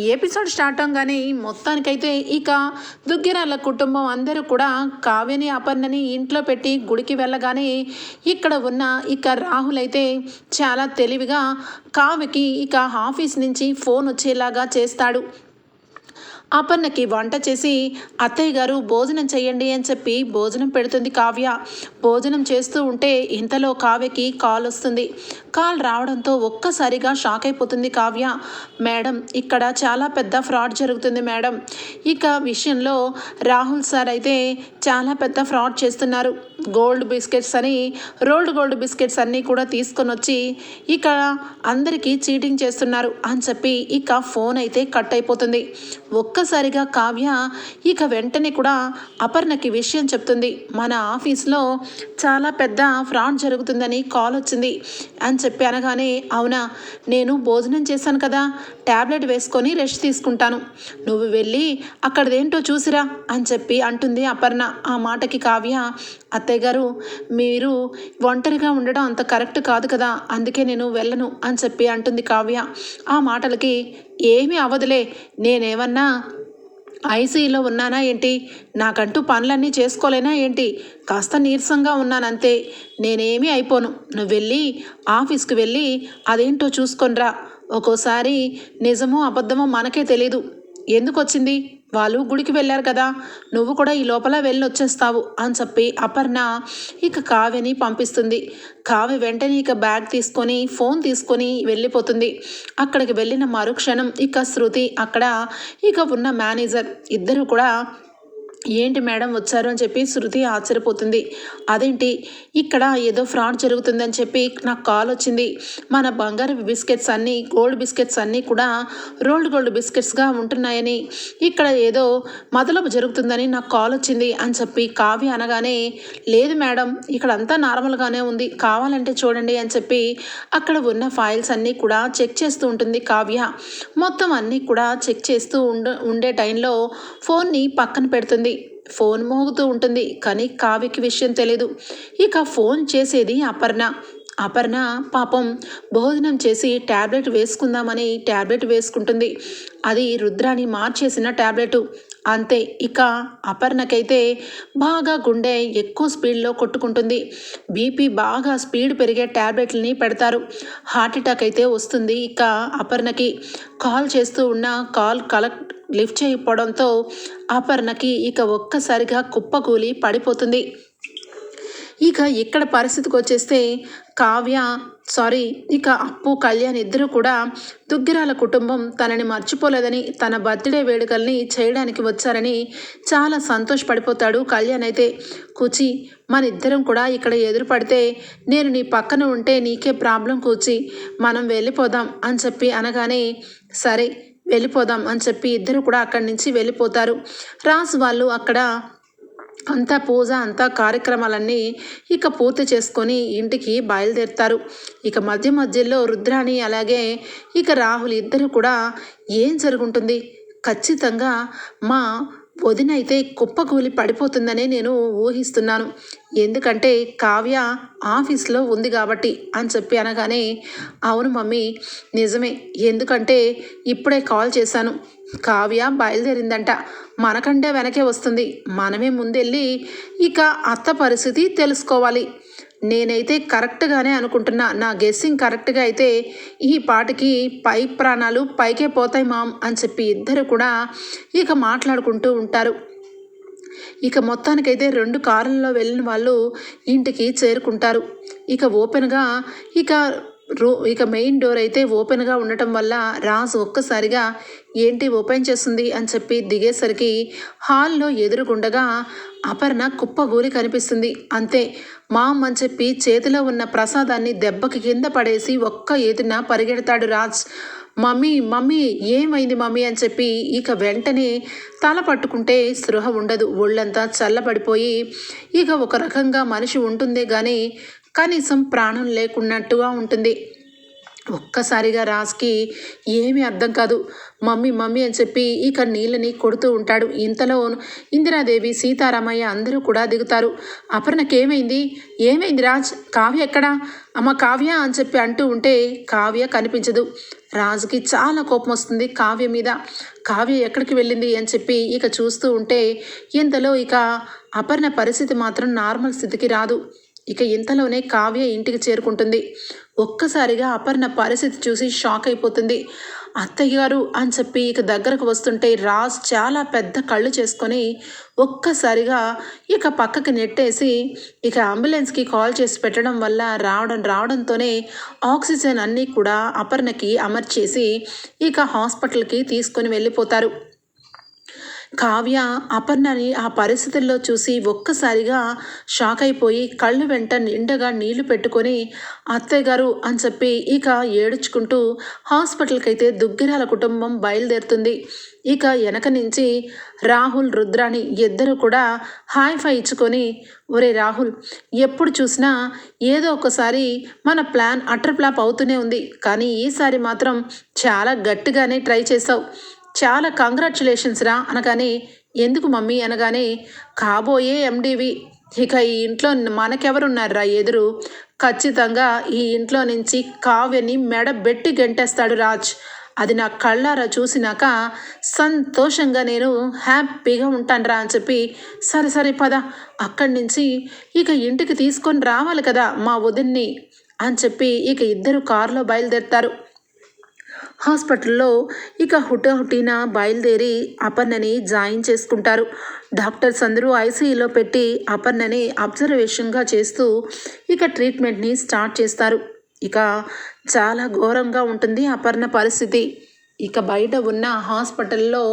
ఈ episode start అవగానే మొత్తానికైతే ఇక దుగ్గిరాల కుటుంబం అందరూ కూడా కావ్యని అపర్ణని ఇంట్లో పెట్టి గుడికి వెళ్ళగానే ఇక్కడ ఉన్న ఇక రాహుల్ అయితే చాలా తెలివిగా కావ్యకి ఇక ఆఫీస్ నుంచి ఫోన్ వచ్చేలాగా చేస్తాడు. అపర్ణకి వంట చేసి అత్తయ్య గారు భోజనం చేయండి అని చెప్పి భోజనం పెడుతుంది కావ్య. భోజనం చేస్తూ ఉంటే ఇంతలో కావ్యకి కాల్ వస్తుంది. కాల్ రావడంతో ఒక్కసారిగా షాక్ అయిపోతుంది కావ్య. మేడం ఇక్కడ చాలా పెద్ద ఫ్రాడ్ జరుగుతుంది మేడం. ఇక విషయంలో రాహుల్ సార్ అయితే చాలా పెద్ద ఫ్రాడ్ చేస్తున్నారు. గోల్డ్ బిస్కెట్స్ అని రోల్డ్ గోల్డ్ బిస్కెట్స్ అన్నీ కూడా తీసుకొని వచ్చి ఇక అందరికీ చీటింగ్ చేస్తున్నారు అని చెప్పి ఇక ఫోన్ అయితే కట్ అయిపోతుంది. ఒక్కసారిగా కావ్య ఇక వెంటనే కూడా అపర్ణకి విషయం చెప్తుంది. మన ఆఫీస్లో చాలా పెద్ద ఫ్రాడ్ జరుగుతుందని కాల్ వచ్చింది అని చెప్పి అనగానే అవునా నేను భోజనం చేశాను కదా ట్యాబ్లెట్ వేసుకొని రెస్ట్ తీసుకుంటాను. నువ్వు వెళ్ళి అక్కడదేంటో చూసిరా అని చెప్పి అంటుంది అపర్ణ. ఆ మాటకి కావ్య అత్తయ్య గారు మీరు ఒంటరిగా ఉండడం అంత కరెక్ట్ కాదు కదా అందుకే నేను వెళ్ళను అని చెప్పి అంటుంది కావ్య. ఆ మాటలకి ఏమీ అవ్వదులే నేనేమన్నా ఐసీలో ఉన్నానా ఏంటి? నాకంటూ పనులన్నీ చేసుకోలేనా ఏంటి? కాస్త నీరసంగా ఉన్నానంతే నేనేమీ అయిపోను. నువ్వు వెళ్ళి ఆఫీస్కి వెళ్ళి అదేంటో చూసుకొనిరా. ఒక్కోసారి నిజమో అబద్ధమో మనకే తెలీదు. ఎందుకు వచ్చింది వాళ్ళు గుడికి వెళ్ళారు కదా నువ్వు కూడా ఈ లోపల వెళ్ళి వచ్చేస్తావు అని చెప్పి అపర్ణ ఇక కావ్యని పంపిస్తుంది. కావ్య వెంటనే ఇక బ్యాగ్ తీసుకొని ఫోన్ తీసుకొని వెళ్ళిపోతుంది. అక్కడికి వెళ్ళిన మరుక్షణం ఇక శృతి అక్కడ ఇక ఉన్న మేనేజర్ ఇద్దరు కూడా ఏంటి మేడం వచ్చారు అని చెప్పి శృతి ఆశ్చర్యపోతుంది. అదేంటి? ఇక్కడ ఏదో ఫ్రాడ్ జరుగుతుందని చెప్పి నాకు కాల్ వచ్చింది. మన బంగారు బిస్కెట్స్ అన్నీ గోల్డ్ బిస్కెట్స్ అన్నీ కూడా రోల్డ్ గోల్డ్ బిస్కెట్స్గా ఉంటున్నాయని. ఇక్కడ ఏదో మొదలపు జరుగుతుందని నాకు కాల్ వచ్చింది అని చెప్పి కావ్య అనగానే లేదు మేడం ఇక్కడ అంతా నార్మల్గానే ఉంది. కావాలంటే చూడండి అని చెప్పి అక్కడ ఉన్న ఫైల్స్ అన్నీ కూడా చెక్ చేస్తూ ఉంటుంది కావ్య. మొత్తం అన్నీ కూడా చెక్ చేస్తూ ఉండ ఉండే టైంలో ఫోన్ని పక్కన పెడుతుంది. ఫోన్ మోగుతూ ఉంటుంది కానీ కావ్యకి విషయం తెలియదు ఇక ఫోన్ చేసేది అపర్ణ. అపర్ణ పాపం భోజనం చేసి ట్యాబ్లెట్ వేసుకుందామని ట్యాబ్లెట్ వేసుకుంటుంది. అది రుద్రాని మార్చేసిన ట్యాబ్లెట్ అంతే ఇక అపర్ణకైతే బాగా గుండె ఎక్కువ స్పీడ్లో కొట్టుకుంటుంది. బీపీ బాగా స్పీడ్ పెరిగే ట్యాబ్లెట్లని పెడతారు. హార్ట్ అటాక్ అయితే వస్తుంది ఇక అపర్ణకి. కాల్ చేస్తూ ఉన్న కాల్ కలెక్ట్ లిఫ్ట్ చేయకపోవడంతో అపర్ణకి ఇక ఒక్కసారిగా కుప్పకూలి పడిపోతుంది. ఇక ఇక్కడ పరిస్థితికి వచ్చేస్తే కావ్య సారీ ఇక అప్పు కళ్యాణ్ ఇద్దరూ కూడా దుగ్గిరాల కుటుంబం తనని మర్చిపోలేదని తన బర్త్డే వేడుకల్ని చేయడానికి వచ్చారని చాలా సంతోషపడిపోతాడు కళ్యాణ్ అయితే. కూచి మన ఇద్దరం కూడా ఇక్కడ ఎదురు పడితే నేను నీ పక్కన ఉంటే నీకే ప్రాబ్లం కూచి. మనం వెళ్ళిపోదాం అని చెప్పి అనగానే సరే వెళ్ళిపోదాం అని చెప్పి ఇద్దరు కూడా అక్కడి నుంచి వెళ్ళిపోతారు. రాజు వాళ్ళు అక్కడ అంతా పూజ అంతా కార్యక్రమాలన్నీ ఇక పూర్తి చేసుకొని ఇంటికి బయలుదేరుతారు. ఇక మధ్య మధ్యలో రుద్రాణి అలాగే ఇక రాహుల్ ఇద్దరు కూడా ఏం జరుగుంటుంది? ఖచ్చితంగా మా వదిన అయితే కుప్పకూలి పడిపోతుందనే నేను ఊహిస్తున్నాను. ఎందుకంటే కావ్య ఆఫీస్లో ఉంది కాబట్టి అని చెప్పి అనగానే అవును మమ్మీ నిజమే. ఎందుకంటే ఇప్పుడే కాల్ చేశాను. కావ్య బయలుదేరిందంట. మనకంటే వెనకే వస్తుంది. మనమే ముందెళ్ళి ఇక అత్త పరిస్థితి తెలుసుకోవాలి. నేనైతే కరెక్ట్గానే అనుకుంటున్నా. నా గెస్సింగ్ కరెక్ట్గా అయితే ఈ పాటికి పై ప్రాణాలు పైకే పోతాయి మామ్ అని చెప్పి ఇద్దరు కూడా ఇక మాట్లాడుకుంటూ ఉంటారు. ఇక మొత్తానికైతే రెండు కార్లలో వెళ్ళిన వాళ్ళు ఇంటికి చేరుకుంటారు. ఇక ఓపెన్గా ఇక రూ ఇక మెయిన్ డోర్ అయితే ఓపెన్గా ఉండటం వల్ల రాజు ఒక్కసారిగా ఏంటి ఓపెన్ చేస్తుంది అని చెప్పి దిగేసరికి హాల్లో ఎదురుగుండగా అపర్ణ కుప్పగూరి కనిపిస్తుంది. అంతే మామ్ అని చెప్పి చేతిలో ఉన్న ప్రసాదాన్ని దెబ్బకి కింద పడేసి ఒక్క ఏదున పరిగెడతాడు రాజ్. మమ్మీ మమ్మీ ఏమైంది మమ్మీ అని చెప్పి ఇక వెంటనే తల పట్టుకుంటే స్పృహ ఉండదు. ఒళ్ళంతా చల్లబడిపోయి ఇక ఒక రకంగా మనిషి ఉంటుందే కానీ కనీసం ప్రాణం లేకున్నట్టుగా ఉంటుంది. ఒక్కసారిగా రాజ్కి ఏమీ అర్థం కాదు. మమ్మీ మమ్మీ అని చెప్పి ఇక నీళ్ళని కొడుతూ ఉంటాడు. ఇంతలో ఇందిరాదేవి సీతారామయ్య అందరూ కూడా దిగుతారు. అపర్ణకేమైంది ఏమైంది రాజ్? కావ్య ఎక్కడా? అమ్మ కావ్య అని చెప్పి అంటూ ఉంటే కావ్య కనిపించదు. రాజుకి చాలా కోపం వస్తుంది కావ్య మీద. కావ్య ఎక్కడికి వెళ్ళింది అని చెప్పి ఇక చూస్తూ ఉంటే ఇంతలో ఇక అపర్ణ పరిస్థితి మాత్రం నార్మల్ స్థితికి రాదు. ఇక ఇంతలోనే కావ్య ఇంటికి చేరుకుంటుంది. ఒక్కసారిగా అపర్ణ పరిస్థితి చూసి షాక్ అయిపోతుంది. అత్తయ్య గారు అని చెప్పి ఇక దగ్గరకు వస్తుంటే రాజ్ చాలా పెద్ద కళ్ళు చేసుకొని ఒక్కసారిగా ఇక పక్కకి నెట్టేసి ఇక అంబులెన్స్కి కాల్ చేసి పెట్టడం వల్ల రావడం రావడంతోనే ఆక్సిజన్ అన్నీ కూడా అపర్ణకి అమర్చేసి ఇక హాస్పిటల్కి తీసుకొని వెళ్ళిపోతారు. కావ్య అపర్ణని ఆ పరిస్థితుల్లో చూసి ఒక్కసారిగా షాక్ అయిపోయి కళ్ళు వెంట నిండగా నీళ్ళు పెట్టుకొని అత్తయ్య గారు అని చెప్పి ఇక ఏడుచుకుంటూ హాస్పిటల్కి అయితే దుగ్గిరాల కుటుంబం బయలుదేరుతుంది. ఇక వెనక నుంచి రాహుల్ రుద్రాని ఇద్దరు కూడా హాయ్ ఫై ఇచ్చుకొని ఒరే రాహుల్ ఎప్పుడు చూసినా ఏదో ఒకసారి మన ప్లాన్ అటర్ ఫ్లాప్ అవుతూనే ఉంది. కానీ ఈసారి మాత్రం చాలా గట్టిగానే ట్రై చేసావు. చాలా కంగ్రాచులేషన్స్ రా అనగానే ఎందుకు మమ్మీ అనగానే కాబోయే ఎండివి ఇక ఈ ఇంట్లో మనకెవరున్నారా ఎదురు? ఖచ్చితంగా ఈ ఇంట్లో నుంచి కావ్యని మెడబెట్టి గెంటేస్తాడు రాజ్. అది నా కళ్ళారా చూసినాక సంతోషంగా నేను హ్యాపీగా ఉంటానురా అని చెప్పి సరే సరే పద అక్కడి నుంచి ఇక ఇంటికి తీసుకొని రావాలి కదా మా వదిన్ని అని చెప్పి ఇక ఇద్దరు కారులో బయలుదేరుతారు. హాస్పిటల్లో ఇక హుటాహుటిన బయలుదేరి అపర్ణని జాయిన్ చేసుకుంటారు. డాక్టర్స్ అందరూ ఐసీయూలో పెట్టి అపర్ణని అబ్జర్వేషన్గా చేస్తూ ఇక ట్రీట్మెంట్ని స్టార్ట్ చేస్తారు. ఇక చాలా ఘోరంగా ఉంటుంది అపర్ణ పరిస్థితి. ఇక బయట ఉన్న హాస్పిటల్లో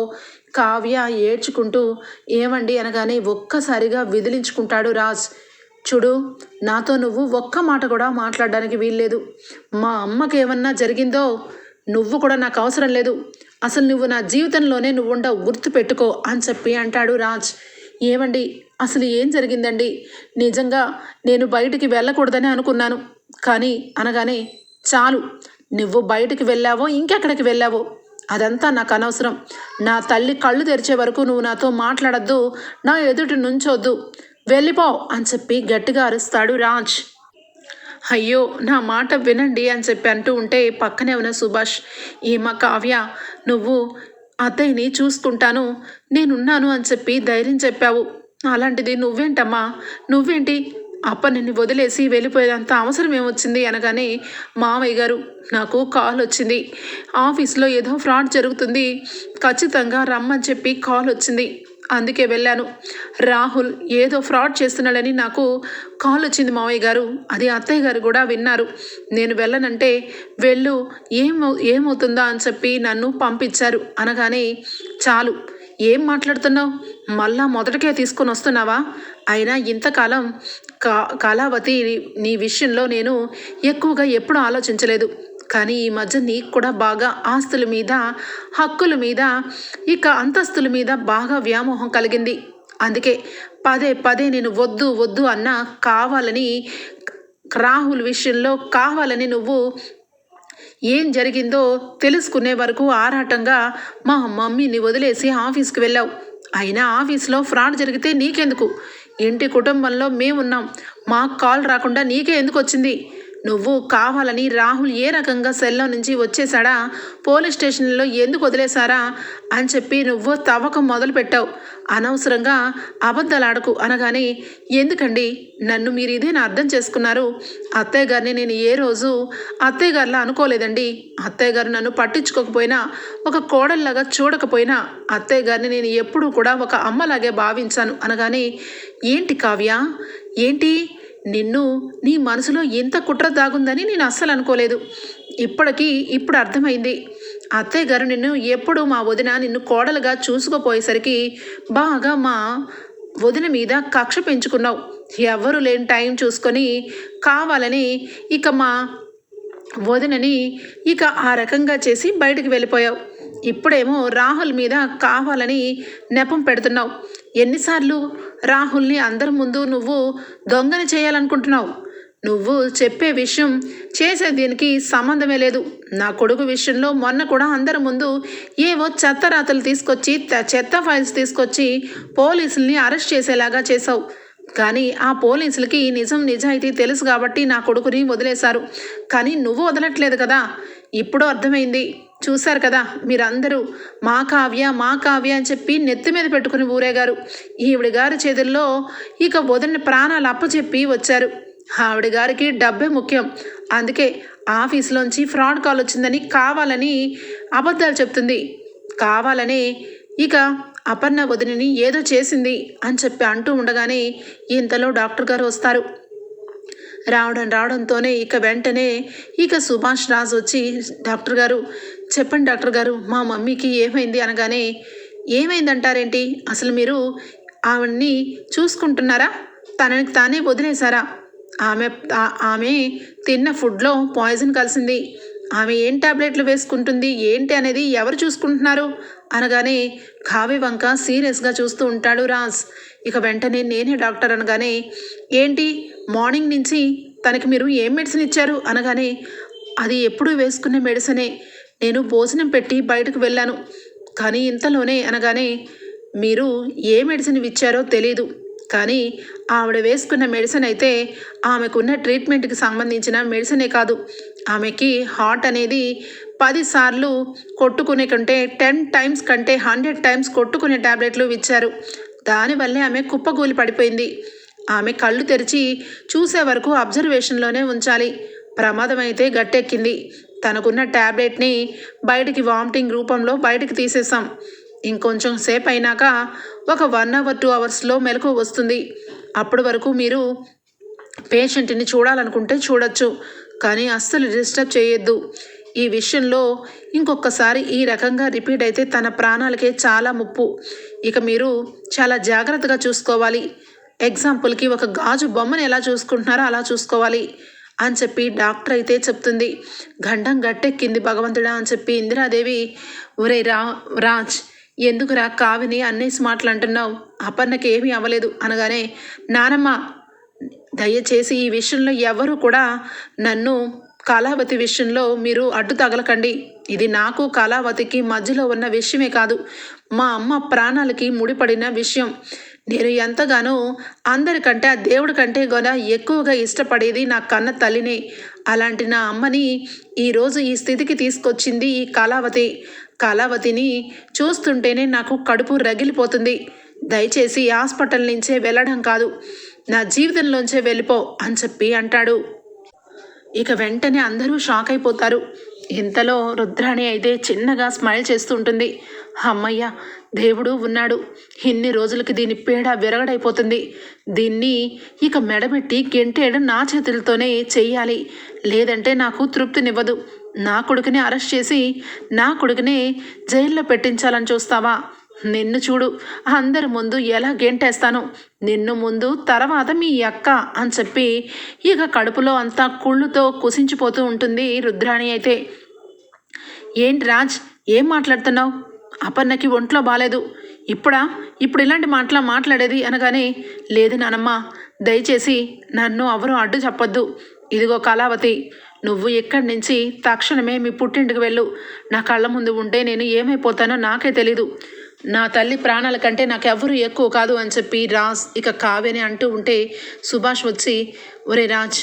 కావ్య ఏడ్చుకుంటూ ఏమండి? అనగానే ఒక్కసారిగా విదిలించుకుంటాడు రాజ్. చూడు నాతో నువ్వు ఒక్క మాట కూడా మాట్లాడడానికి వీల్లేదు. మా అమ్మకి ఏమన్నా జరిగిందో నువ్వు కూడా నాకు అవసరం లేదు. అసలు నువ్వు నా జీవితంలోనే నువ్వుండవు. గుర్తు పెట్టుకో అని చెప్పి అంటాడు రాజ్. ఏమండి? అసలు ఏం జరిగిందండి? నిజంగా నేను బయటికి వెళ్ళకూడదని అనుకున్నాను. కానీ అనగానే చాలు. నువ్వు బయటికి వెళ్ళావో ఇంకెక్కడికి వెళ్ళావో? అదంతా నాకు అనవసరం. నా తల్లి కళ్ళు తెరిచే వరకు నువ్వు నాతో మాట్లాడద్దు. నా ఎదుటి నుంచొద్దు. వెళ్ళిపో అని చెప్పి గట్టిగా అరుస్తాడు రాజ్. అయ్యో నా మాట వినండి అని చెప్పి అంటూ ఉంటే పక్కనే ఉన్న సుభాష్ ఏమా కావ్య నువ్వు అత్తయ్యని చూసుకుంటాను నేనున్నాను అని చెప్పి ధైర్యం చెప్పావు. అలాంటిది నువ్వేంటమ్మా? నువ్వేంటి? అప్ప నిన్ను వదిలేసి వెళ్ళిపోయేదంత అవసరం ఏమొచ్చింది అనగానే మావయ్య గారు నాకు కాల్ వచ్చింది ఆఫీస్లో ఏదో ఫ్రాడ్ జరుగుతుంది. ఖచ్చితంగా రమ్మని చెప్పి కాల్ వచ్చింది అందుకే వెళ్ళాను. రాహుల్ ఏదో ఫ్రాడ్ చేస్తున్నాడని నాకు కాల్ వచ్చింది మావయ్య గారు. అది అత్తయ్య గారు కూడా విన్నారు. నేను వెళ్ళనంటే వెళ్ళు ఏమో ఏమవుతుందా అని చెప్పి నన్ను పంపించారు. అనగానే చాలు. ఏం మాట్లాడుతున్నావు? మళ్ళా మొదటికే తీసుకొని వస్తున్నావా? అయినా ఇంతకాలం కా కళావతి నీ విషయంలో నేను ఎక్కువగా ఎప్పుడూ ఆలోచించలేదు. కానీ ఈ మధ్య నీకు కూడా బాగా ఆస్తుల మీద హక్కుల మీద ఇక అంతస్తుల మీద బాగా వ్యామోహం కలిగింది. అందుకే పదే పదే నేను వద్దు వద్దు అన్న కావాలని రాహుల్ విషయంలో కావాలని నువ్వు ఏం జరిగిందో తెలుసుకునే వరకు ఆరాటంగా మా మమ్మీని వదిలేసి ఆఫీస్కి వెళ్ళావు. అయినా ఆఫీస్లో ఫ్రాడ్ జరిగితే నీకెందుకు? ఇంటి కుటుంబంలో మేమున్నాం. మాకు కాల్ రాకుండా నీకే ఎందుకు వచ్చింది? నువ్వు కావాలని రాహుల్ ఏ రకంగా సెల్లో నుంచి వచ్చేసాడా పోలీస్ స్టేషన్లో ఎందుకు వదిలేశారా? అని చెప్పి నువ్వు తవ్వకం మొదలు పెట్టావు. అనవసరంగా అబద్ధాలాడకు అనగానే ఎందుకండి? నన్ను మీరు ఇదేనా అర్థం చేసుకున్నారు? అత్తయ్య గారిని నేను ఏ రోజు అత్తయ్య గారిలా అనుకోలేదండి. అత్తయ్య గారు నన్ను పట్టించుకోకపోయినా ఒక కోడల్లాగా చూడకపోయినా అత్తయ్య గారిని నేను ఎప్పుడూ కూడా ఒక అమ్మలాగే భావించాను. అనగానే ఏంటి కావ్య? ఏంటి? నిన్ను నీ మనసులో ఇంత కుట్ర దాగుందని నేను అస్సలు అనుకోలేదు. ఇప్పటికీ ఇప్పుడు అర్థమైంది. అత్తయ్య గారు నిన్ను ఎప్పుడు మా వదిన నిన్ను కోడలుగా చూసుకుపోయేసరికి బాగా మా వదిన మీద కక్ష పెంచుకున్నావు. ఎవరు లేని టైం చూసుకొని కావాలని ఇక మా వదినని ఇక ఆ రకంగా చేసి బయటికి వెళ్ళిపోయావు. ఇప్పుడేమో రాహుల్ మీద కావాలని నెపం పెడుతున్నావు. ఎన్నిసార్లు రాహుల్ని అందరి ముందు నువ్వు దొంగని చేయాలనుకుంటున్నావు. నువ్వు చెప్పే విషయం చేసే దీనికి సంబంధమే లేదు. నా కొడుకు విషయంలో మొన్న కూడా అందరి ముందు ఏవో చెత్త రాతలు తీసుకొచ్చి చెత్త ఫైల్స్ తీసుకొచ్చి పోలీసుల్ని అరెస్ట్ చేసేలాగా చేసావు కానీ ఆ పోలీసులకి నిజం నిజాయితీ తెలుసు కాబట్టి నా కొడుకుని వదిలేశారు. కానీ నువ్వు వదలట్లేదు కదా. ఇప్పుడు అర్థమైంది. చూశారు కదా మీరందరూ మా కావ్య మా కావ్య అని చెప్పి నెత్తి మీద పెట్టుకుని ఊరేగారు. ఈవిడ గారి చేతుల్లో ఇక వదిలిన ప్రాణాలు అప్పచెప్పి వచ్చారు. ఆవిడ గారికి డబ్బే ముఖ్యం. అందుకే ఆఫీస్లోంచి ఫ్రాడ్ కాల్ వచ్చిందని కావాలని అబద్ధాలు చెప్తుంది. కావాలని ఇక అపర్ణ వదిలిని ఏదో చేసింది అని చెప్పి అంటూ ఉండగానే ఇంతలో డాక్టర్ గారు వస్తారు. రావడం రావడంతోనే ఇక వెంటనే ఇక సుభాష్ రాజ్ వచ్చి డాక్టర్ గారు చెప్పండి డాక్టర్ గారు మా మమ్మీకి ఏమైంది అనగానే ఏమైందంటారేంటి? అసలు మీరు ఆవిడ్ని చూసుకుంటున్నారా? తనకి తానే వదిలేశారా? ఆమె ఆమె తిన్న ఫుడ్లో పాయిజన్ కలిసింది. ఆమె ఏం టాబ్లెట్లు వేసుకుంటుంది ఏంటి అనేది ఎవరు చూసుకుంటున్నారు? అనగానే కావ్య వంక సీరియస్గా చూస్తూ ఉంటాడు రాజ్. ఇక వెంటనే నేనే డాక్టర్ అనగానే ఏంటి? మార్నింగ్ నుంచి తనకి మీరు ఏం మెడిసిన్ ఇచ్చారు? అనగానే అది ఎప్పుడు వేసుకునే మెడిసినే. నేను భోజనం పెట్టి బయటకు వెళ్ళాను. కానీ ఇంతలోనే అనగానే మీరు ఏ మెడిసిన్ ఇచ్చారో తెలీదు. కానీ ఆవిడ వేసుకున్న మెడిసిన్ అయితే ఆమెకున్న ట్రీట్మెంట్కి సంబంధించిన మెడిసినే కాదు. ఆమెకి హార్ట్ అనేది పదిసార్లు కొట్టుకునే కంటే టెన్ టైమ్స్ కంటే హండ్రెడ్ టైమ్స్ కొట్టుకునే టాబ్లెట్లు ఇచ్చారు. దానివల్లే ఆమె కుప్పకూలి పడిపోయింది. ఆమె కళ్ళు తెరిచి చూసే వరకు అబ్జర్వేషన్లోనే ఉంచాలి. ప్రమాదం అయితే గట్టెక్కింది. తనకున్న ట్యాబ్లెట్ని బయటికి వామిటింగ్ రూపంలో బయటికి తీసేసాం ఇంకొంచెం సేపు అయినాక ఒక వన్ అవర్ టూ అవర్స్లో మెలకు వస్తుంది. అప్పటి వరకు మీరు పేషెంట్ని చూడాలనుకుంటే చూడొచ్చు కానీ అస్సలు డిస్టర్బ్ చేయొద్దు. ఈ విషయంలో ఇంకొకసారి ఈ రకంగా రిపీట్ అయితే తన ప్రాణాలకే చాలా ముప్పు. ఇక మీరు చాలా జాగ్రత్తగా చూసుకోవాలి. ఎగ్జాంపుల్కి ఒక గాజు బొమ్మను ఎలా చూసుకుంటున్నారో అలా చూసుకోవాలి. అని చెప్పి డాక్టర్ అయితే చెప్తుంది. గండం గట్టెక్కింది భగవంతుడా అని చెప్పి ఇందిరాదేవి ఒరే రా రాజ్ ఎందుకురా కావిని అన్నేసి మాటలంటున్నావు? అపర్ణకి ఏమీ అవ్వలేదు. అనగానే నానమ్మ దయచేసి ఈ విషయంలో ఎవరు కూడా నన్ను కళావతి విషయంలో మీరు అడ్డు తగలకండి. ఇది నాకు కళావతికి మధ్యలో ఉన్న విషయమే కాదు. మా అమ్మ ప్రాణాలకి ముడిపడిన విషయం. నేను ఎంతగానో అందరికంటే ఆ దేవుడి కంటే కూడా ఎక్కువగా ఇష్టపడేది నా కన్న తల్లినే. అలాంటి నా అమ్మని ఈరోజు ఈ స్థితికి తీసుకొచ్చింది ఈ కళావతి కళావతిని చూస్తుంటేనే నాకు కడుపు రగిలిపోతుంది. దయచేసి హాస్పిటల్ నుంచే వెళ్ళడం కాదు నా జీవితంలోంచే వెళ్ళిపో అని చెప్పి అంటాడు. ఇక వెంటనే అందరూ షాక్ అయిపోతారు. ఇంతలో రుద్రాణి అయితే చిన్నగా స్మైల్ చేస్తూ ఉంటుంది. అమ్మయ్య దేవుడు ఉన్నాడు. ఇన్ని రోజులకి దీని పేడ విరగడైపోతుంది. దీన్ని ఇక మెడబెట్టి గెంటేయడం నా చేతులతోనే చెయ్యాలి. లేదంటే నాకు తృప్తినివ్వదు. నా కొడుకుని అరెస్ట్ చేసి నా కొడుకునే జైల్లో పెట్టించాలని చూస్తావా? నిన్ను చూడు అందరి ముందు ఎలా గెంటేస్తాను? నిన్ను ముందు తర్వాత మీ అక్క అని చెప్పి ఇక కడుపులో అంతా కుళ్ళుతో కుసించిపోతూ ఉంటుంది రుద్రాణి అయితే. ఏంటి రాజ్ ఏం మాట్లాడుతున్నావు? అపర్ణకి ఒంట్లో బాలేదు. ఇప్పుడా? ఇప్పుడు ఇలాంటి మాటలా మాట్లాడేది అనగానే లేదు నానమ్మ దయచేసి నన్ను ఎవరు అడ్డు చెప్పొద్దు. ఇదిగో కళావతి నువ్వు ఇక్కడి నుంచి తక్షణమే మీ పుట్టింటికి వెళ్ళు. నా కళ్ళ ముందు ఉంటే నేను ఏమైపోతానో నాకే తెలీదు. నా తల్లి ప్రాణాల కంటే నాకెవ్వరూ ఎక్కువ కాదు అని చెప్పి రాజ్ ఇక కావ్యని అంటూ ఉంటే సుభాష్ వచ్చి ఒరే రాజ్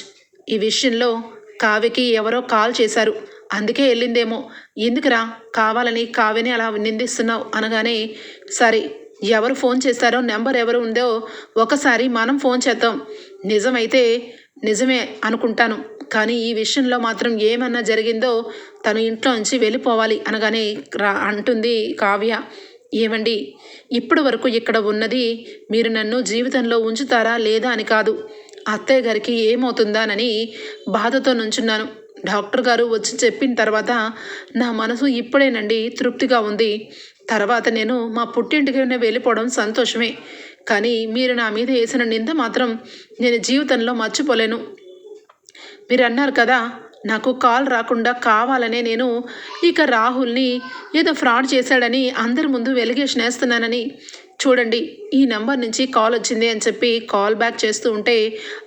ఈ విషయంలో కావ్యకి ఎవరో కాల్ చేశారు. అందుకే వెళ్ళిందేమో. ఎందుకురా? కావాలని కావ్యని అలా నిందిస్తున్నావు అనగానే సరే ఎవరు ఫోన్ చేస్తారో నెంబర్ ఎవరు ఉందో ఒకసారి మనం ఫోన్ చేద్దాం. నిజమైతే నిజమే అనుకుంటాను. కానీ ఈ విషయంలో మాత్రం ఏమన్నా జరిగిందో తను ఇంట్లో నుంచి వెళ్ళిపోవాలి అనగానే రా అంటుంది కావ్య. ఏమండి? ఇప్పటి వరకు ఇక్కడ ఉన్నది మీరు నన్ను జీవితంలో ఉంచుతారా లేదా అని కాదు. అత్తయ్య గారికి ఏమవుతుందానని బాధతో నుంచున్నాను. డాక్టర్ గారు వచ్చి చెప్పిన తర్వాత నా మనసు ఇప్పుడేనండి తృప్తిగా ఉంది. తర్వాత నేను మా పుట్టింటికి వెళ్ళిపోవడం సంతోషమే. కానీ మీరు నా మీద వేసిన నింద మాత్రం నేను జీవితంలో మర్చిపోలేను. మీరు అన్నారు కదా నాకు కాల్ రాకుండా కావాలనే నేను ఇక రాహుల్ని ఏదో ఫ్రాడ్ చేశాడని అందరి ముందు వెలిగేషన్ వేస్తున్నానని చూడండి ఈ నెంబర్ నుంచి కాల్ వచ్చింది అని చెప్పి కాల్ బ్యాక్ చేస్తూ ఉంటే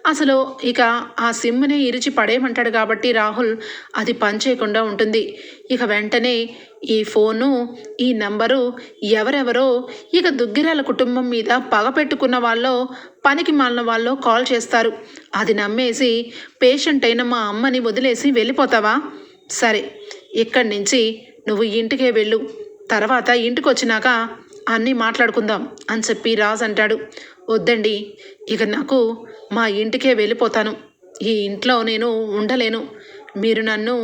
అసలు ఇక ఆ సిమ్ని ఇరిచి పడేయమంటాడు కాబట్టి రాహుల్ అది పనిచేయకుండా ఉంటుంది. ఇక వెంటనే ఈ ఫోను ఈ నంబరు ఎవరెవరో ఇక దుగ్గిరాల కుటుంబం మీద పగ పెట్టుకున్న వాళ్ళు పనికి మాలిన వాళ్ళు కాల్ చేస్తారు. అది నమ్మేసి పేషెంట్ అయిన మా అమ్మని వదిలేసి వెళ్ళిపోతావా? సరే ఇక్కడి నుంచి నువ్వు ఇంటికే వెళ్ళు. తర్వాత ఇంటికి వచ్చినాక అన్నీ మాట్లాడుకుందాం అని చెప్పి రాజ్ అంటాడు. వద్దండి ఇక నాకు మా ఇంటికే వెళ్ళిపోతాను. ఈ ఇంట్లో నేను ఉండలేను. మీరు నన్ను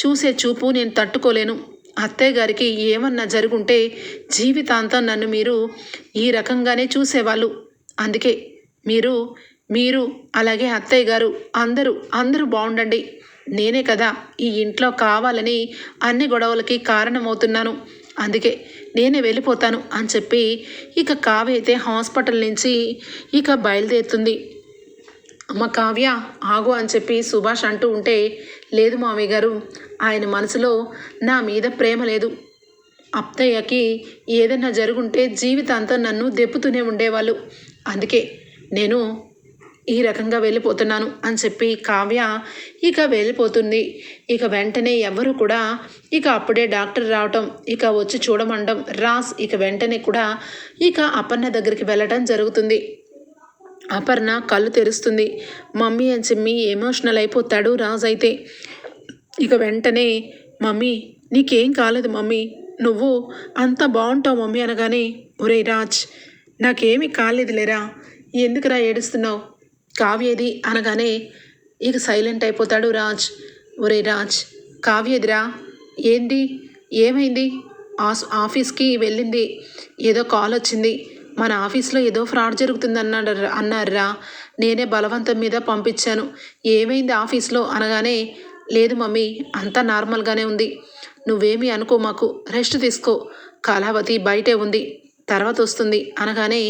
చూసే చూపు నేను తట్టుకోలేను. అత్తయ్య గారికి ఏమన్నా జరుగుంటే జీవితాంతం నన్ను మీరు ఈ రకంగానే చూసేవాళ్ళు. అందుకే మీరు మీరు అలాగే అత్తయ్య గారు అందరూ అందరూ బాగుండండి. నేనే కదా ఈ ఇంట్లో కావాలని అన్ని గొడవలకి కారణమవుతున్నాను. అందుకే నేనే వెళ్ళిపోతాను అని చెప్పి ఇక కావ్య అయితే హాస్పిటల్ నుంచి ఇక బయలుదేరుతుంది. అమ్మ కావ్య ఆగు అని చెప్పి సుభాష్ అంటూ ఉంటే లేదు మామయ్య గారు ఆయన మనసులో నా మీద ప్రేమ లేదు. అత్తయ్యకి ఏదైనా జరుగుంటే జీవితాంతం నన్ను దెప్పుతూనే ఉండేవాళ్ళు. అందుకే నేను ఈ రకంగా వెళ్ళిపోతున్నాను అని చెప్పి కావ్య ఇక వెళ్ళిపోతుంది. ఇక వెంటనే ఎవరు కూడా ఇక అప్పుడే డాక్టర్ రావటం ఇక వచ్చి చూడమండం రాస్ ఇక వెంటనే కూడా ఇక అపర్ణ దగ్గరికి వెళ్ళటం జరుగుతుంది. అపర్ణ కళ్ళు తెరుస్తుంది. మమ్మీ అని చెప్పి ఎమోషనల్ అయిపోతాడు రాజ్ అయితే. ఇక వెంటనే మమ్మీ నీకేం కాలేదు మమ్మీ. నువ్వు అంత బాగుంటావు మమ్మీ అనగానే ఒరే రాజ్ నాకేమీ కాలేదులేరా. ఎందుకురా ఏడుస్తున్నావు? కావ్యేది అనగానే ఇక సైలెంట్ అయిపోతాడు రాజ్. ఒరే రాజ్ కావ్యేదిరా? ఏంది? ఏమైంది? ఆస్ ఆఫీస్కి వెళ్ళింది. ఏదో కాల్ వచ్చింది. మన ఆఫీస్లో ఏదో ఫ్రాడ్ జరుగుతుంది అన్నాడు అన్నారురా. నేనే బలవంతం మీద పంపించాను. ఏమైంది ఆఫీస్లో? అనగానే లేదు మమ్మీ అంతా నార్మల్గానే ఉంది. నువ్వేమీ అనుకో మాకు రెస్ట్ తీసుకో. కళావతి బయటే ఉంది. తర్వాత వస్తుంది. అనగానే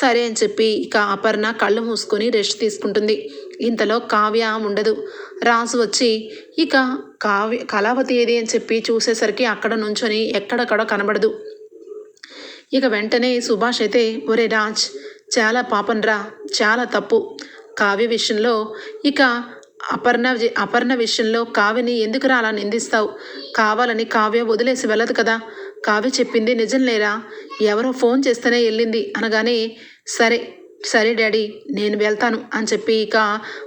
సరే అని చెప్పి ఇక అపర్ణ కళ్ళు మూసుకొని రెస్ట్ తీసుకుంటుంది. ఇంతలో కావ్య ఉండదు. రాజు వచ్చి ఇక కావ్య కళావతి ఏది అని చెప్పి చూసేసరికి అక్కడ నుంచొని ఎక్కడక్కడ కనబడదు. ఇక వెంటనే సుభాష్ అయితే ఒరే రాజ్ చాలా పాపంరా చాలా తప్పు. కావ్య విషయంలో ఇక అపర్ణ అపర్ణ విషయంలో కావ్యని ఎందుకురా అలా నిందిస్తావు? కావాలని కావ్య వదిలేసి వెళ్ళదు కదా. కావ్య చెప్పింది నిజం లేరా? ఎవరో ఫోన్ చేస్తేనే వెళ్ళింది. అనగానే సరే సరే డాడీ నేను వెళ్తాను అని చెప్పి ఇక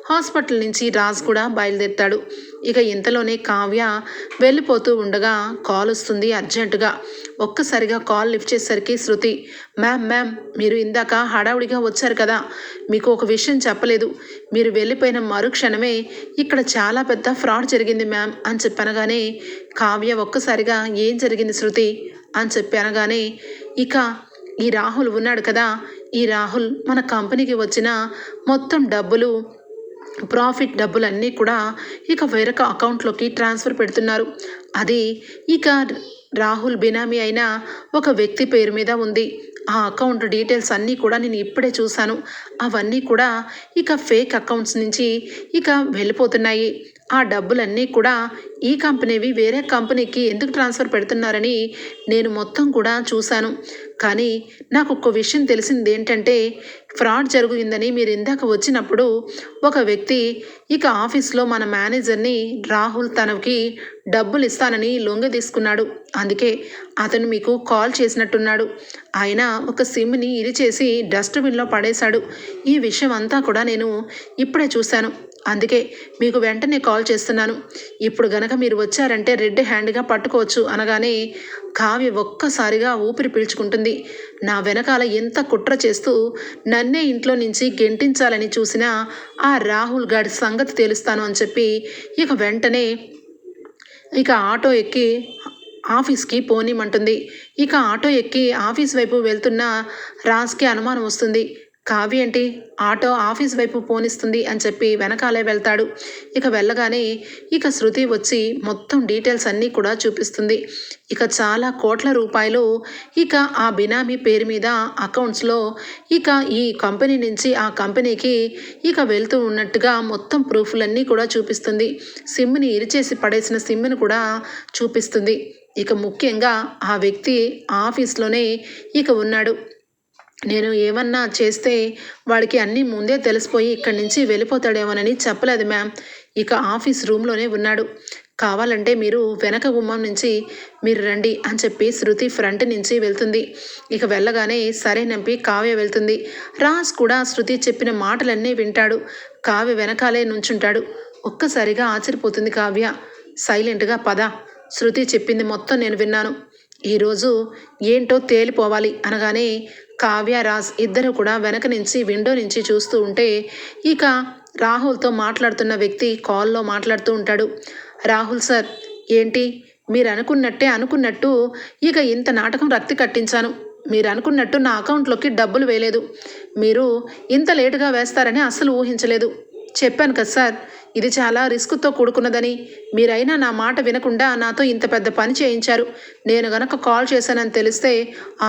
హాస్పిటల్ నుంచి రాజ్ కూడా బయలుదేరుతాడు. ఇక ఇంతలోనే కావ్య వెళ్ళిపోతూ ఉండగా కాల్ వస్తుంది అర్జెంటుగా. ఒక్కసారిగా కాల్ లిఫ్ట్ చేసేసరికి శృతి మ్యామ్ మ్యామ్ మీరు ఇందాక హడావుడిగా వచ్చారు కదా మీకు ఒక విషయం చెప్పలేదు. మీరు వెళ్ళిపోయిన మరుక్షణమే ఇక్కడ చాలా పెద్ద ఫ్రాడ్ జరిగింది మ్యామ్ అని చెప్పనగానే కావ్య ఒక్కసారిగా ఏం జరిగింది శృతి? అని చెప్పి అనగానే ఇక ఈ రాహుల్ ఉన్నాడు కదా ఈ రాహుల్ మన కంపెనీకి వచ్చిన మొత్తం డబ్బులు ప్రాఫిట్ డబ్బులన్నీ కూడా ఇక వేరొక అకౌంట్లోకి ట్రాన్స్ఫర్ పెడుతున్నారు. అది ఇక రాహుల్ బినామీ అయిన ఒక వ్యక్తి పేరు మీద ఉంది. ఆ అకౌంట్ డీటెయిల్స్ అన్నీ కూడా నేను ఇప్పుడే చూశాను. అవన్నీ కూడా ఇక ఫేక్ అకౌంట్స్ నుంచి ఇక వెళ్ళిపోతున్నాయి. ఆ డబ్బులన్నీ కూడా ఈ కంపెనీవి వేరే కంపెనీకి ఎందుకు ట్రాన్స్ఫర్ పెడుతున్నారని నేను మొత్తం కూడా చూశాను. కానీ నాకు ఒక్క విషయం తెలిసింది ఏంటంటే ఫ్రాడ్ జరిగిందని మీరు ఇందాక వచ్చినప్పుడు ఒక వ్యక్తి ఇక ఆఫీస్లో మన మేనేజర్ని రాహుల్ తనకి డబ్బులు ఇస్తానని లొంగ తీసుకున్నాడు. అందుకే అతను మీకు కాల్ చేసినట్టున్నాడు. ఆయన ఒక సిమ్ని ఇరిచేసి డస్ట్బిన్లో పడేశాడు. ఈ విషయం అంతా కూడా నేను ఇప్పుడే చూశాను. అందుకే మీకు వెంటనే కాల్ చేస్తున్నాను. ఇప్పుడు గనక మీరు వచ్చారంటే రెడ్ హ్యాండ్గా పట్టుకోవచ్చు అనగానే కావ్య ఒక్కసారిగా ఊపిరి పీల్చుకుంటుంది. నా వెనకాల ఎంత కుట్ర చేస్తూ నన్నే ఇంట్లో నుంచి గెంటించాలని చూసిన ఆ రాహుల్ గాడి సంగతి తెలుస్తాను అని చెప్పి ఇక వెంటనే ఇక ఆటో ఎక్కి ఆఫీస్కి పోనీమంటుంది. ఇక ఆటో ఎక్కి ఆఫీస్ వైపు వెళ్తున్న రాజ్కి అనుమానం వస్తుంది. కావ్య ఏంటి? ఆటో ఆఫీస్ వైపు పోనిస్తుంది అని చెప్పి వెనకాలే వెళ్తాడు. ఇక వెళ్ళగానే ఇక శృతి వచ్చి మొత్తం డీటెయిల్స్ అన్నీ కూడా చూపిస్తుంది. ఇక చాలా కోట్ల రూపాయలు ఇక ఆ బినామీ పేరు మీద అకౌంట్స్లో ఇక ఈ కంపెనీ నుంచి ఆ కంపెనీకి ఇక వెళ్తూ ఉన్నట్టుగా మొత్తం ప్రూఫ్లన్నీ కూడా చూపిస్తుంది. సిమ్ని ఇరిచేసి పడేసిన సిమ్ని కూడా చూపిస్తుంది. ఇక ముఖ్యంగా ఆ వ్యక్తి ఆఫీస్లోనే ఇక ఉన్నాడు. నేను ఏమన్నా చేస్తే వాడికి అన్నీ ముందే తెలిసిపోయి ఇక్కడి నుంచి వెళ్ళిపోతాడేమోనని చెప్పలేదు మ్యామ్. ఇక ఆఫీస్ రూమ్లోనే ఉన్నాడు. కావాలంటే మీరు వెనక గుమ్మం నుంచి మీరు రండి అని చెప్పి శృతి ఫ్రంట్ నుంచి వెళ్తుంది. ఇక వెళ్ళగానే సరే నంపి కావ్య వెళ్తుంది. రాజ్ కూడా శృతి చెప్పిన మాటలన్నీ వింటాడు. కావ్య వెనకాలే నుంచుంటాడు. ఒక్కసారిగా ఆశ్చర్యపోతుంది కావ్య. సైలెంట్గా పద. శృతి చెప్పింది మొత్తం నేను విన్నాను. ఈరోజు ఏంటో తేలిపోవాలి అనగానే కావ్య రాజ్ ఇద్దరు కూడా వెనక నుంచి విండో నుంచి చూస్తూ ఉంటే ఇక రాహుల్తో మాట్లాడుతున్న వ్యక్తి కాల్లో మాట్లాడుతూ ఉంటాడు. రాహుల్ సార్ ఏంటి? మీరు అనుకున్నట్టే అనుకున్నట్టు ఇక ఇంత నాటకం రక్తి కట్టించాను. మీరు అనుకున్నట్టు నా అకౌంట్లోకి డబ్బులు వేయలేదు. మీరు ఇంత లేటుగా వేస్తారని అస్సలు ఊహించలేదు. చెప్పాను కదా సార్ ఇది చాలా రిస్క్తో కూడుకున్నదని. మీరైనా నా మాట వినకుండా నాతో ఇంత పెద్ద పని చేయించారు. నేను గనక కాల్ చేశానని తెలిస్తే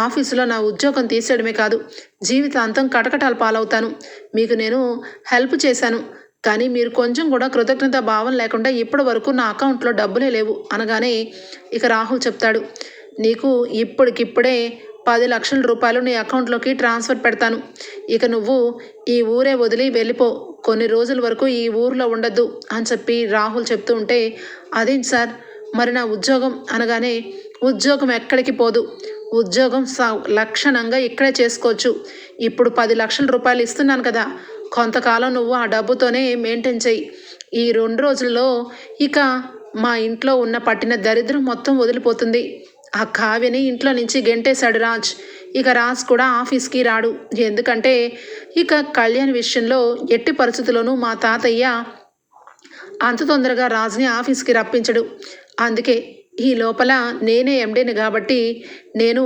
ఆఫీసులో నా ఉద్యోగం తీసేయడమే కాదు జీవితాంతం కటకటాలు పాలవుతాను. మీకు నేను హెల్ప్ చేశాను కానీ మీరు కొంచెం కూడా కృతజ్ఞత భావం లేకుండా ఇప్పటి వరకు నా అకౌంట్లో డబ్బులే లేవు అనగానే ఇక రాహుల్ చెప్తాడు నీకు ఇప్పటికిప్పుడే పది లక్షల రూపాయలు నీ అకౌంట్లోకి ట్రాన్స్ఫర్ పెడతాను. ఇక నువ్వు ఈ ఊరే వదిలి వెళ్ళిపో. కొన్ని రోజుల వరకు ఈ ఊర్లో ఉండద్దు అని చెప్పి రాహుల్ చెప్తూ ఉంటే అదేంటి సార్? మరి నా ఉద్యోగం? అనగానే ఉద్యోగం ఎక్కడికి పోదు. ఉద్యోగం లక్షణంగా ఇక్కడే చేసుకోవచ్చు. ఇప్పుడు పది లక్షల రూపాయలు ఇస్తున్నాను కదా. కొంతకాలం నువ్వు ఆ డబ్బుతోనే మెయింటైన్ చెయ్యి ఈ రెండు రోజుల్లో ఇక మా ఇంట్లో ఉన్న పట్టిన దరిద్రం మొత్తం వదిలిపోతుంది. ఆ కావ్యని ఇంట్లో నుంచి గెంటేశాడు రాజ్. ఇక రాజ్ కూడా ఆఫీస్కి రాడు. ఎందుకంటే ఇక కళ్యాణ్ విషయంలో ఎట్టి పరిస్థితుల్లోనూ మా తాతయ్య అంత తొందరగా రాజుని ఆఫీస్కి రప్పించడు. అందుకే ఈ లోపల నేనే ఎండీని కాబట్టి నేను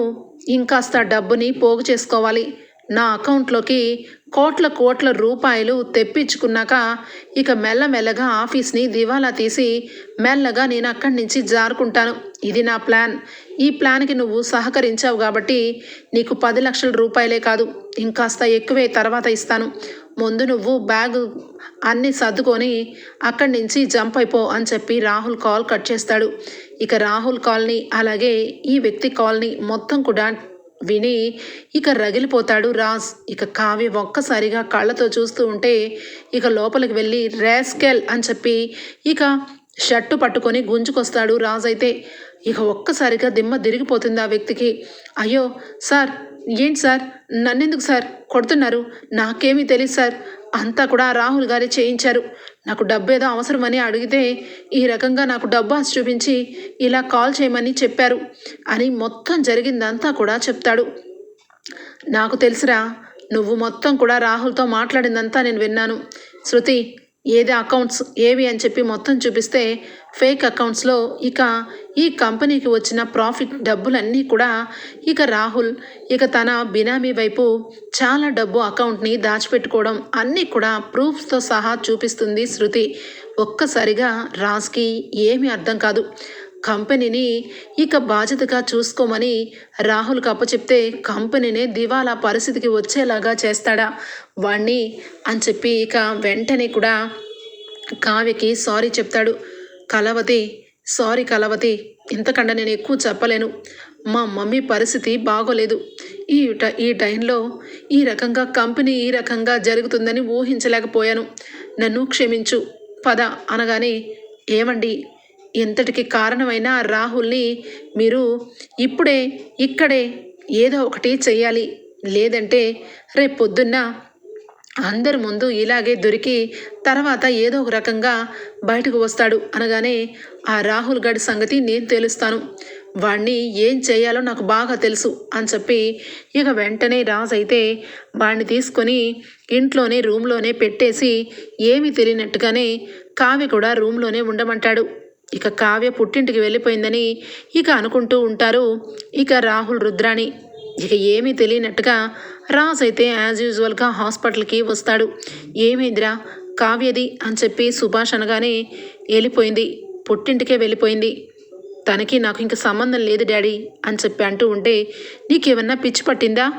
ఇంకాస్త డబ్బుని పోగు చేసుకోవాలి. నా అకౌంట్లోకి కోట్ల కోట్ల రూపాయలు తెప్పించుకున్నాక ఇక మెల్లమెల్లగా ఆఫీస్ని దివాలా తీసి మెల్లగా నేను అక్కడి నుంచి జారుకుంటాను. ఇది నా ప్లాన్. ఈ ప్లాన్కి నువ్వు సహకరించావు కాబట్టి నీకు పది లక్షల రూపాయలే కాదు ఇంకాస్త ఎక్కువే తర్వాత ఇస్తాను. ముందు నువ్వు బ్యాగ్ అన్నీ సర్దుకొని అక్కడి నుంచి జంప్ అయిపో అని చెప్పి రాహుల్ కాల్ కట్ చేస్తాడు. ఇక రాహుల్ కాల్ని అలాగే ఈ వ్యక్తి కాల్ని మొత్తం కూడా విని ఇక రగిలిపోతాడు రాజ్ ఇక కావ్య ఒక్కసారిగా కళ్ళతో చూస్తూ ఉంటే ఇక లోపలికి వెళ్ళి రేస్కెల్ అని చెప్పి ఇక షర్టు పట్టుకొని గుంజుకొస్తాడు రాజ్ అయితే. ఇక ఒక్కసారిగా దిమ్మ తిరిగిపోతుంది ఆ వ్యక్తికి. అయ్యో సార్ ఏంటి సార్? నన్నెందుకు సార్ కొడుతున్నారు? నాకేమీ తెలియదు సార్. అంతా కూడా రాహుల్ గారే చేయించారు. నాకు డబ్బు ఏదో అవసరమని అడిగితే ఈ రకంగా నాకు డబ్బు ఆశ చూపించి ఇలా కాల్ చేయమని చెప్పారు అని మొత్తం జరిగిందంతా కూడా చెప్తాడు. నాకు తెలుసురా నువ్వు మొత్తం కూడా రాహుల్తో మాట్లాడిందంతా నేను విన్నాను. శృతి ఏది అకౌంట్స్ ఏవి అని చెప్పి మొత్తం చూపిస్తే ఫేక్ అకౌంట్స్లో ఇక ఈ కంపెనీకి వచ్చిన ప్రాఫిట్ డబ్బులన్నీ కూడా ఇక రాహుల్ ఇక తన బినామీ వైపు చాలా డబ్బు అకౌంట్ని దాచిపెట్టుకోవడం అన్నీ కూడా ప్రూఫ్స్తో సహా చూపిస్తుంది శృతి. ఒక్కసారిగా రాజ్కి ఏమీ అర్థం కాదు. కంపెనీని ఇక బాధ్యతగా చూసుకోమని రాహుల్కి అప్పచెప్తే కంపెనీనే దివాలా పరిస్థితికి వచ్చేలాగా చేస్తాడా? వాణ్ణి అని చెప్పి ఇక వెంటనే కూడా కావ్యకి సారీ చెప్తాడు. కలవతి సారీ కలవతి ఇంతకన్నా నేను ఎక్కువ చెప్పలేను. మా మమ్మీ పరిస్థితి బాగోలేదు. ఈ ఈ టైంలో ఈ రకంగా కంపెనీ ఈ రకంగా జరుగుతుందని ఊహించలేకపోయాను. నన్ను క్షమించు పద అనగానే ఏమండి ఎంతటికి కారణమైన రాహుల్ని మీరు ఇప్పుడే ఇక్కడే ఏదో ఒకటి చెయ్యాలి. లేదంటే రేపు పొద్దున్న అందరి ముందు ఇలాగే దొరికి తర్వాత ఏదో ఒక రకంగా బయటకు వస్తాడు అనగానే ఆ రాహుల్ గడి సంగతి నేను తెలుస్తాను. వాణ్ణి ఏం చేయాలో నాకు బాగా తెలుసు అని చెప్పి ఇక వెంటనే రాజు అయితే వాణ్ణి తీసుకొని ఇంట్లోనే రూమ్లోనే పెట్టేసి ఏమీ తెలియనట్టుగానే కావి కూడా రూమ్లోనే ఉండమంటాడు. ఇక కావ్య పుట్టింటికి వెళ్ళిపోయిందని ఇక అనుకుంటూ ఉంటారు ఇక రాహుల్ రుద్రాణి. ఇక ఏమీ తెలియనట్టుగా రాజ్ అయితే యాజ్ యూజువల్గా హాస్పిటల్కి వస్తాడు. ఏమైందిరా? కావ్యది అని చెప్పి సుభాష్ అనగానే వెళ్ళిపోయింది. పుట్టింటికే వెళ్ళిపోయింది. తనకి నాకు ఇంక సంబంధం లేదు డాడీ అని చెప్పి అంటూ ఉంటే నీకేమన్నా పిచ్చి పట్టిందా?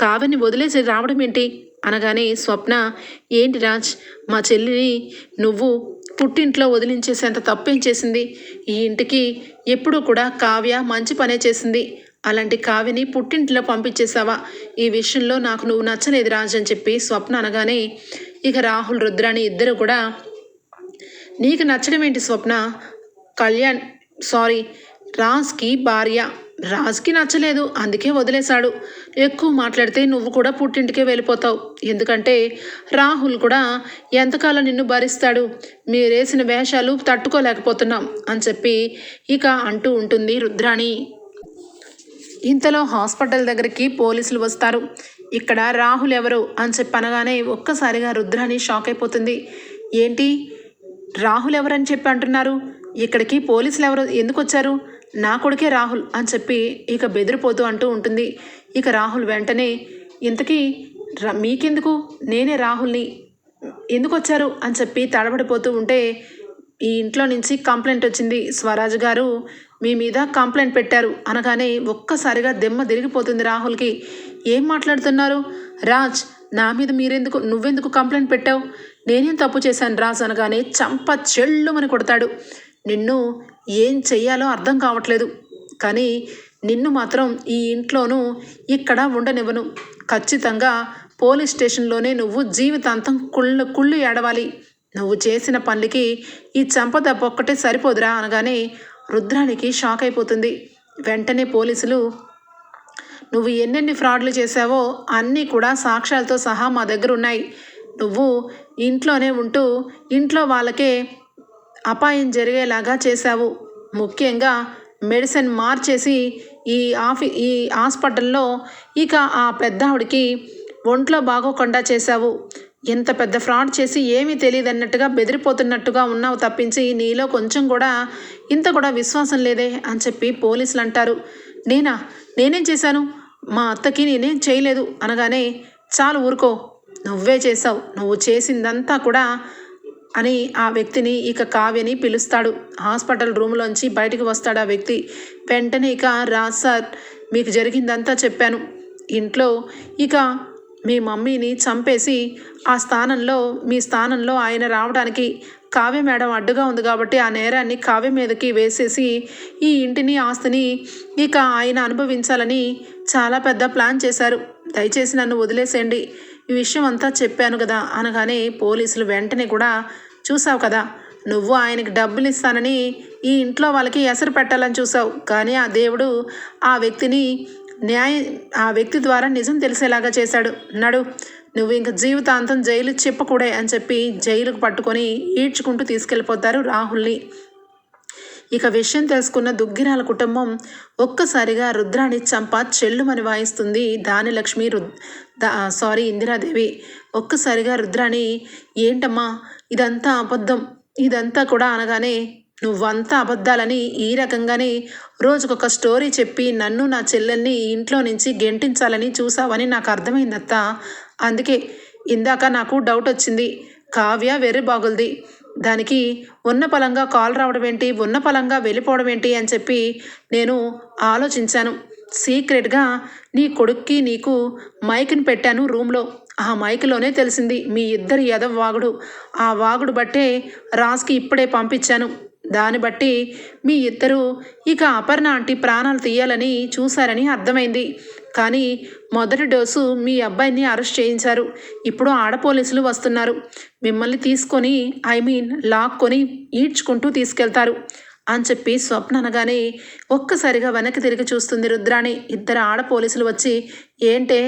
కావ్యని వదిలేసి రావడం ఏంటి? అనగానే స్వప్న ఏంటి రాజ్ మా చెల్లిని నువ్వు పుట్టింట్లో వదిలించేసేంత తప్పేం చేసింది? ఈ ఇంటికి ఎప్పుడూ కూడా కావ్య మంచి పనే చేసింది. అలాంటి కావ్యని పుట్టింట్లో పంపించేశావా? ఈ విషయంలో నాకు నువ్వు నచ్చలేదు రాజు అని చెప్పి స్వప్న అనగానే ఇక రాహుల్ రుద్రాని ఇద్దరు కూడా నీకు నచ్చడం ఏంటి స్వప్న? కళ్యాణ్ సారీ రాజ్కి భార్య. రాజ్కి నచ్చలేదు అందుకే వదిలేశాడు. ఎక్కువ మాట్లాడితే నువ్వు కూడా పుట్టింటికే వెళ్ళిపోతావు. ఎందుకంటే రాహుల్ కూడా ఎంతకాలం నిన్ను భరిస్తాడు? మీరేసిన వేషాలు తట్టుకోలేకపోతున్నాం అని చెప్పి ఇక అంటూ ఉంటుంది రుద్రాణి. ఇంతలో హాస్పిటల్ దగ్గరికి పోలీసులు వస్తారు. ఇక్కడ రాహుల్ ఎవరు అని చెప్పి అనగానే ఒక్కసారిగా రుద్రాణి షాక్ అయిపోతుంది. ఏంటి? రాహుల్ ఎవరని చెప్పి అంటున్నారు? ఇక్కడికి పోలీసులు ఎవరు? ఎందుకు వచ్చారు నా కొడుకే రాహుల్ అని చెప్పి ఇక బెదిరిపోతూ అంటూ ఉంటుంది. ఇక రాహుల్ వెంటనే ఇంతకీ ర- మీకెందుకు? నేనే రాహుల్ని ఎందుకు వచ్చారు? అని చెప్పి తడబడిపోతూ ఉంటే ఈ ఇంట్లో నుంచి కంప్లైంట్ వచ్చింది స్వరాజ్ గారు. మీ మీద కంప్లైంట్ పెట్టారు. అనగానే ఒక్కసారిగా దెమ్మ తిరిగిపోతుంది రాహుల్కి. ఏం మాట్లాడుతున్నారు? రాజ్ నా మీద మీరెందుకు నువ్వెందుకు కంప్లైంట్ పెట్టావు? నేనేం తప్పు చేశాను రాజ్? అనగానే చంప చెల్లుమని కొడతాడు. నిన్ను ఏం చెయ్యాలో అర్థం కావట్లేదు. కానీ నిన్ను మాత్రం ఈ ఇంట్లోనూ ఇక్కడ ఉండనివ్వను. ఖచ్చితంగా పోలీస్ స్టేషన్లోనే నువ్వు జీవితాంతం కుళ్ళు కుళ్ళు ఏడవాలి. నువ్వు చేసిన పనులకి ఈ చంపదెబ్బ ఒక్కటే సరిపోదురా అనగానే రుద్రానికి షాక్ అయిపోతుంది. వెంటనే పోలీసులు నువ్వు ఎన్నెన్ని ఫ్రాడ్లు చేశావో అన్నీ కూడా సాక్ష్యాలతో సహా మా దగ్గర ఉన్నాయి నువ్వు ఇంట్లోనే ఉంటూ ఇంట్లో వాళ్ళకే అపాయం జరిగేలాగా చేశావు. ముఖ్యంగా మెడిసిన్ మార్చేసి ఈ ఆఫీ ఈ హాస్పిటల్లో ఇక ఆ పెద్దావిడికి ఒంట్లో బాగోకుండా చేశావు. ఎంత పెద్ద ఫ్రాడ్ చేసి ఏమీ తెలియదన్నట్టుగా బెదిరిపోతున్నట్టుగా ఉన్నావు తప్పించి నీలో కొంచెం కూడా ఇంత కూడా విశ్వాసం లేదే అని చెప్పి పోలీసులు అంటారు నేనా? నేనేం చేశాను? మా అత్తకి నేనేం చేయలేదు అనగానే చాలు ఊరుకో. నువ్వే చేసావు నువ్వు చేసిందంతా కూడా అని ఆ వ్యక్తిని ఇక కావ్యని పిలుస్తాడు. హాస్పిటల్ రూమ్లోంచి బయటికి వస్తాడు ఆ వ్యక్తి. వెంటనే ఇక రాజ్ సార్ మీకు జరిగిందంతా చెప్పాను. ఇంట్లో ఇక మీ మమ్మీని చంపేసి ఆ స్థానంలో మీ స్థానంలో ఆయన రావడానికి కావ్య మేడం అడ్డుగా ఉంది కాబట్టి ఆ నేరాన్ని కావ్య మీదకి వేసేసి ఈ ఇంటిని ఆస్తిని ఇక ఆయన అనుభవించాలని చాలా పెద్ద ప్లాన్ చేశారు. దయచేసి నన్ను వదిలేసేయండి. ఈ విషయం అంతా చెప్పాను కదా అనగానే పోలీసులు వెంటనే కూడా చూసావు కదా నువ్వు ఆయనకి డబ్బులు ఇస్తానని ఈ ఇంట్లో వాళ్ళకి ఎసరు పెట్టాలని చూసావు. కానీ ఆ దేవుడు ఆ వ్యక్తిని న్యాయ ఆ వ్యక్తి ద్వారా నిజం తెలిసేలాగా చేశాడు. నడు నువ్వు ఇంక జీవితాంతం జైలు చెప్పకూడే అని చెప్పి జైలుకు పట్టుకొని ఈడ్చుకుంటూ తీసుకెళ్ళిపోతారు రాహుల్ని. ఇక విషయం తెలుసుకున్న దుగ్గిరాల కుటుంబం ఒక్కసారిగా రుద్రాణి చంప చెల్లుమని వాయిస్తుంది దానిలక్ష్మి రుద్ సారీ ఇందిరాదేవి. ఒక్కసారిగా రుద్రాణి ఏంటమ్మా ఇదంతా అబద్ధం. ఇదంతా కూడా అనగానే నువ్వంతా అబద్ధాలని ఈ రకంగానే రోజుకొక స్టోరీ చెప్పి నన్ను నా చెల్లెల్ని ఇంట్లో నుంచి గెంటించాలని చూసావని నాకు అర్థమైందత్త. అందుకే ఇందాక నాకు డౌట్ వచ్చింది కావ్య వెర్రి బాగుంది. దానికి ఉన్న పలంగా కాల్ రావడం ఏంటి? ఉన్న పలంగా వెళ్ళిపోవడం ఏంటి? అని చెప్పి నేను ఆలోచించాను. సీక్రెట్గా నీ కొడుక్కి నీకు మైక్ని పెట్టాను రూమ్లో. ఆ మైక్లోనే తెలిసింది మీ ఇద్దరి యదవ వాగుడు. ఆ వాగుడు బట్టే రాజ్కి ఇప్పుడే పంపించాను. దాన్ని బట్టి మీ ఇద్దరు ఇక అపర్ణ ఆంటీ ప్రాణాలు తీయాలని చూశారని అర్థమైంది. కానీ మొదటి డోసు మీ అబ్బాయిని అరెస్ట్ చేయించారు. ఇప్పుడు ఆడపోలీసులు వస్తున్నారు. మిమ్మల్ని తీసుకొని ఐ మీన్ లాక్కొని ఈడ్చుకుంటూ తీసుకెళ్తారు అని చెప్పి స్వప్న అనగానే ఒక్కసారిగా వెనక్కి తిరిగి చూస్తుంది రుద్రాణి. ఇద్దరు ఆడపోలీసులు వచ్చి ఏంటే?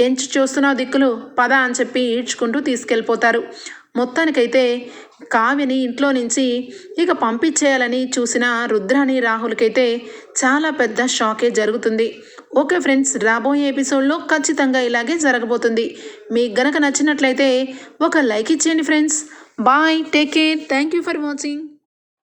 ఏం చూస్తున్నావు దిక్కులు? పద అని చెప్పి ఈడ్చుకుంటూ తీసుకెళ్ళిపోతారు. మొత్తానికైతే కావ్యని ఇంట్లో నుంచి ఇక పంపించేయాలని చూసిన రుద్రాని రాహుల్కైతే చాలా పెద్ద షాకే జరుగుతుంది. ఓకే ఫ్రెండ్స్ రాబోయే ఎపిసోడ్లో ఖచ్చితంగా ఇలాగే జరగబోతుంది. మీకు గనక నచ్చినట్లయితే ఒక లైక్ ఇచ్చేయండి friends. Bye take care. Thank you for watching.